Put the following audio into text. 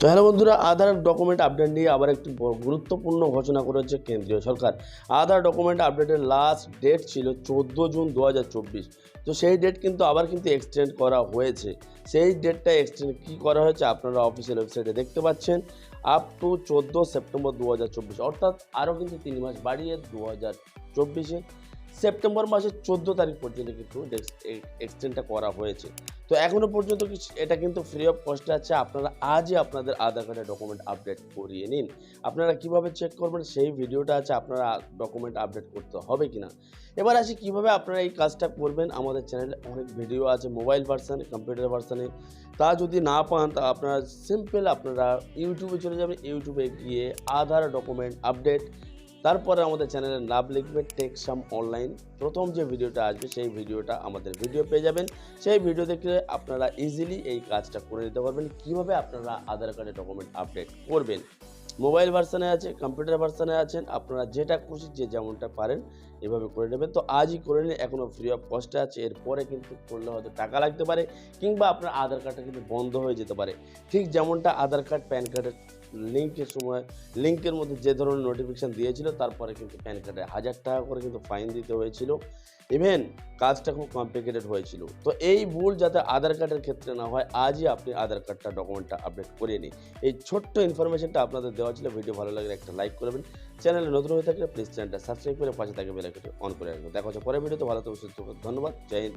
তো হ্যালো বন্ধুরা, আধার document update নিয়ে আবার একটি গুরুত্বপূর্ণ ঘোষণা করেছে কেন্দ্রীয় সরকার। আধার ডকুমেন্ট আপডেটের লাস্ট ডেট ছিল চোদ্দ জুন দু হাজার চব্বিশ। তো সেই ডেট কিন্তু আবার কিন্তু এক্সটেন্ড করা হয়েছে। সেই ডেটটা এক্সটেন্ড কী করা হয়েছে আপনারা অফিসিয়াল ওয়েবসাইটে দেখতে পাচ্ছেন। আপ টু চোদ্দ সেপ্টেম্বর দু হাজার চব্বিশ, অর্থাৎ আরও কিন্তু তিন মাস বাড়িয়ে দু হাজার চব্বিশে। সেপ্টেম্বর মাসের চোদ্দ তারিখ পর্যন্ত কিন্তু এক্সটেন্ডটা করা হয়েছে। তো এখনও পর্যন্ত এটা কিন্তু ফ্রি অফ কস্টে আছে। আপনারা আজই আপনাদের আধার কার্ডের ডকুমেন্ট আপডেট করিয়ে নিন। আপনারা কীভাবে চেক করবেন সেই ভিডিওটা আছে, আপনারা ডকুমেন্ট আপডেট করতে হবে কিনা। এবার আসি কীভাবে আপনারা এই কাজটা করবেন। আমাদের চ্যানেলে অনেক ভিডিও আছে মোবাইল ভার্সানে কম্পিউটার ভার্সানে তা যদি না পান, তা আপনারা সিম্পল আপনারা ইউটিউবে চলে যাবেন। ইউটিউবে গিয়ে আধার ডকুমেন্ট আপডেট তারপরে আমাদের চ্যানেলের নাম লিখবে টেকসাম অনলাইন প্রথম যে ভিডিওটা আসবে, সেই ভিডিওটা আমাদের ভিডিও পেয়ে যাবেন। সেই ভিডিও দেখলে আপনারা ইজিলি এই কাজটা করে নিতে পারবেন। কীভাবে আপনারা আধার কার্ডের ডকুমেন্ট আপডেট করবেন? মোবাইল ভার্সানে আছে কম্পিউটার ভার্সানে আছেন, আপনারা যেটা খুশি, যে যেমনটা পারেন, এভাবে করে নেবেন। তো আজই করে নিন এখনও ফ্রি অফ কস্টে আছে, এরপরে কিন্তু করলে হয়তো টাকা লাগতে পারে, কিংবা আপনার আধার কার্ডটা কিন্তু বন্ধ হয়ে যেতে পারে। ঠিক যেমনটা আধার কার্ড, প্যান কার্ডের লিঙ্কের সময় লিঙ্কের মধ্যে যে ধরনের নোটিফিকেশান দিয়েছিল, তারপরে কিন্তু প্যান কার্ডে হাজার টাকা করে কিন্তু ফাইন দিতে হয়েছিল। ইভেন কাজটা খুব কমপ্লিকেটেড হয়েছিল। তো এই ভুল যাতে আধার কার্ডের ক্ষেত্রে না হয়, আজই আপনি আধার কার্ডটা ডকুমেন্টটা আপডেট করিয়ে নিন। এই ছোট্ট ইনফরমেশনটা আপনাদের দেওয়া ছিল ভিডিও ভালো লাগলে একটা লাইক করবেন চ্যানেলে নতুন হয়ে থাকলে প্লিজ চ্যানেলটা সাবস্ক্রাইব করে পাশে থাকে বেলাইকনটি অন করে রাখবেন। দেখা হচ্ছে পরের ভিডিওতে ভালো থাকবে সুস্থ ধন্যবাদ, জয় হিন্দ।